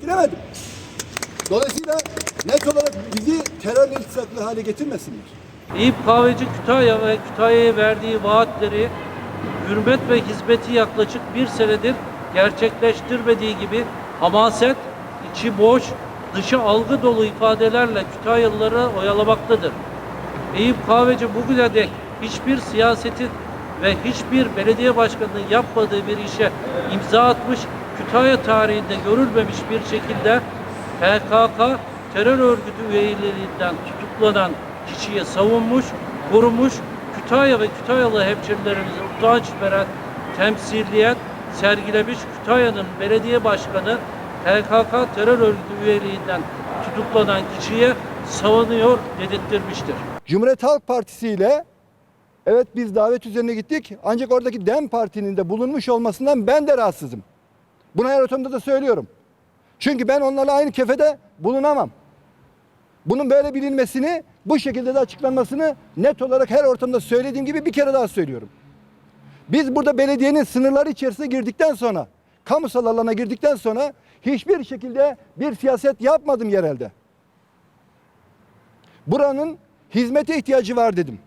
Giremedim. Dolayısıyla net olarak bizi terör iltisaklı hale getirmesinler. Eyüp Kahveci Kütahya ve Kütahya'ya verdiği vaatleri hürmet ve hizmeti yaklaşık bir senedir gerçekleştirmediği gibi hamaset, içi boş, dışı algı dolu ifadelerle Kütahyalıları oyalamaktadır. Eyüp Kahveci bugüne dek hiçbir siyasetin ve hiçbir belediye başkanının yapmadığı bir işe imza atmış, Kütahya tarihinde görülmemiş bir şekilde PKK terör örgütü üyeliğinden tutuklanan kişiyi savunmuş, korumuş, Kütahya ve Kütahyalı hemşerilerimize utanç veren temsiliyet sergilemiş Kütahya'nın belediye başkanı PKK terör örgütü üyeliğinden tutuklanan kişiye savunuyor dedirttirmiştir. Cumhuriyet Halk Partisi ile evet biz davet üzerine gittik ancak oradaki DEM Parti'nin de bulunmuş olmasından ben de rahatsızım. Bunu her ortamda da söylüyorum. Çünkü ben onlarla aynı kefede bulunamam. Bunun böyle bilinmesini, bu şekilde de açıklanmasını net olarak her ortamda söylediğim gibi bir kere daha söylüyorum. Biz burada belediyenin sınırları içerisine girdikten sonra, kamusal alana girdikten sonra hiçbir şekilde bir siyaset yapmadım yerelde. Buranın hizmete ihtiyacı var dedim.